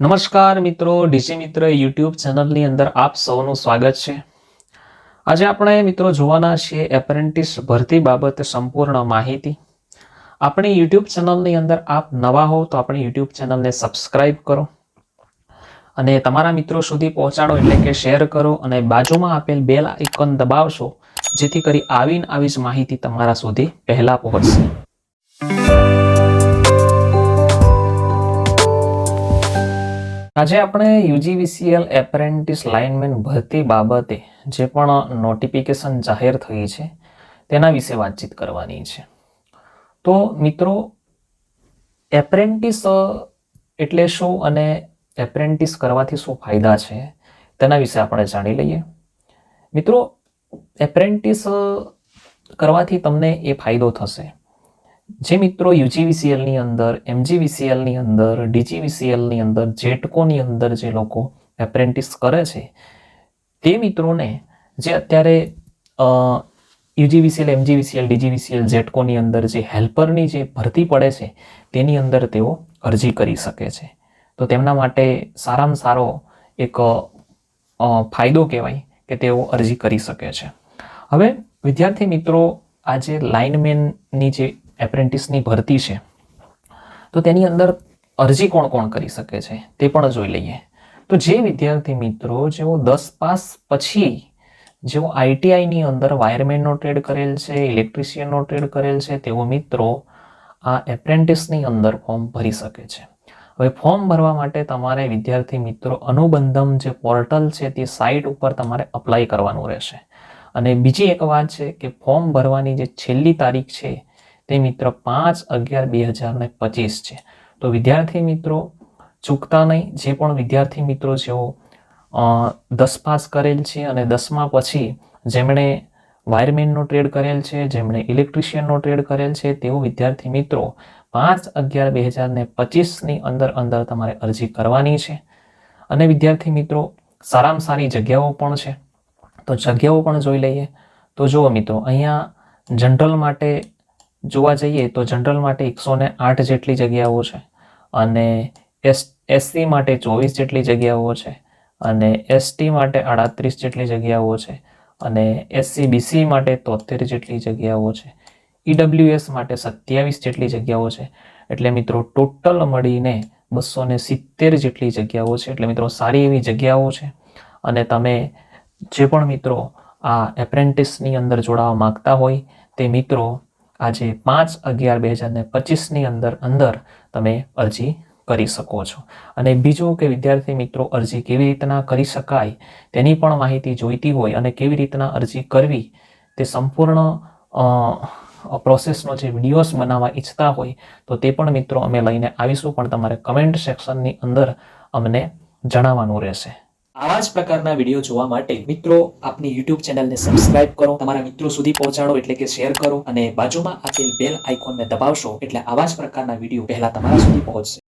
નમસ્કાર મિત્રો, ડીસી મિત્ર યુટ્યુબ ચેનલની અંદર આપ સૌનું સ્વાગત છે. આજે આપણે મિત્રો જોવાના છીએ એપ્રેન્ટિસ ભરતી બાબતે સંપૂર્ણ માહિતી. આપણી યુટ્યુબ ચેનલની અંદર આપ નવા હો તો આપણી યુટ્યુબ ચેનલને સબસ્ક્રાઇબ કરો. અને તમારા મિત્રો સુધી પહોંચાડો એટલે કે શેર કરો અને બાજુમાં આપેલ બેલ આઇકન દબાવશો, જેથી કરી આવીને આવી જ માહિતી તમારા સુધી પહેલાં પહોંચશે. આજે આપણે યુજીવીસીએલ એપ્રેન્ટિસ લાઇનમેન ભરતી બાબતે જે પણ નોટિફિકેશન જાહેર થઈ છે, તેના વિશે વાતચીત કરવાની છે. તો મિત્રો, એપ્રેન્ટિસ એટલે શું અને એપ્રેન્ટિસ કરવાથી શું ફાયદા છે, તેના વિશે આપણે જાણી લઈએ. મિત્રો, એપ્રેન્ટિસ કરવાથી તમને એ ફાયદો થશે. જે મિત્રો યુજીવીસીએલની અંદર, એમજીવીસીએલની અંદર, ડીજીવીસીએલની અંદર, જેટકોની અંદર જે લોકો એપ્રેન્ટિસ કરે છે, તે મિત્રોને જે અત્યારે યુજીવીસીએલ, એમજીવીસીએલ, ડીજીવીસીએલ, જેટકોની અંદર જે હેલ્પરની જે ભરતી પડે છે, તેની અંદર તેઓ અરજી કરી શકે છે. તો તેમના માટે સારામાં સારો એક ફાયદો કહેવાય કે તેઓ અરજી કરી શકે છે. હવે વિદ્યાર્થી મિત્રો આજે લાઇનમેનની જે એપ્રેન્ટિસની ભરતી છે. તો તેની અંદર અરજી કોણ કોણ કરી શકે છે તે પણ જોઈ લઈએ. તો જે વિદ્યાર્થી મિત્રો, જેઓ દસ પાસ પછી જેઓ આઈટીઆઈની અંદર વાયરમેનનો ટ્રેડ કરેલ છે, ઇલેક્ટ્રિશિયનનો ટ્રેડ કરેલ છે, તેઓ મિત્રો આ એપ્રેન્ટિસની અંદર ફોર્મ ભરી શકે છે. હવે ફોર્મ ભરવા માટે તમારે વિદ્યાર્થી મિત્રો અનુબંધમ જે પોર્ટલ છે તે સાઇટ ઉપર તમારે અપ્લાય કરવાનું રહેશે. અને બીજી એક વાત છે કે ફોર્મ ભરવાની જે છેલ્લી તારીખ છે તે મિત્ર પાંચ અગિયાર બે હજાર ને પચીસ છે. તો વિદ્યાર્થી મિત્રો, ચૂકતા નહીં. જે પણ વિદ્યાર્થી મિત્રો જેઓ દસ પાસ કરેલ છે અને દસમા પછી જેમણે વાયરમેનનો ટ્રેડ કરેલ છે, જેમણે ઇલેક્ટ્રિશિયનનો ટ્રેડ કરેલ છે, તેઓ વિદ્યાર્થી મિત્રો પાંચ અગિયાર બે હજાર ને પચીસની અંદર અંદર તમારે અરજી કરવાની છે. અને વિદ્યાર્થી મિત્રો, સારામાં સારી જગ્યાઓ પણ છે. તો જગ્યાઓ પણ જોઈ લઈએ. તો જુઓ મિત્રો, અહીંયા જનરલ માટે જોવા જઈએ તો જનરલ માટે એકસો ને આઠ જેટલી જગ્યાઓ છે અને એસ, એસસી માટે ચોવીસ જેટલી જગ્યાઓ છે અને એસટી માટે આડત્રીસ જેટલી જગ્યાઓ છે અને એસસી, બીસી માટે તોતેર જેટલી જગ્યાઓ છે. ઈડબ્લ્યુએસ માટે સત્યાવીસ જેટલી જગ્યાઓ છે. એટલે મિત્રો ટોટલ મળીને બસો ને સિત્તેર જેટલી જગ્યાઓ છે. એટલે મિત્રો સારી એવી જગ્યાઓ છે. અને તમે જે પણ મિત્રો આ એપ્રેન્ટિસની અંદર જોડાવા માગતા હોય તે મિત્રો આજે પાંચ અગિયાર બે હજાર ને પચીસની અંદર અંદર તમે અરજી કરી શકો છો. અને બીજું કે વિદ્યાર્થી મિત્રો, અરજી કેવી રીતના કરી શકાય તેની પણ માહિતી જોઈતી હોય અને કેવી રીતના અરજી કરવી તે સંપૂર્ણ પ્રોસેસનો જે વિડીયોઝ બનાવવા ઈચ્છતા હોય તો તે પણ મિત્રો અમે લઈને આવીશું, પણ તમારે કમેન્ટ સેક્શનની અંદર અમને જણાવવાનું રહેશે. આવા જ પ્રકારના વીડિયો જોવા માટે મિત્રો, આપની યુટ્યુબ ચેનલને સબસ્ક્રાઇબ કરો, તમારા મિત્રો સુધી પહોંચાડો, એટલે કે શેર કરો, અને બાજુમાં આપેલ બેલ આઇકોનને દબાવશો, એટલે આવા જ પ્રકારના વીડિયો પહેલા તમારા સુધી પહોંચશે.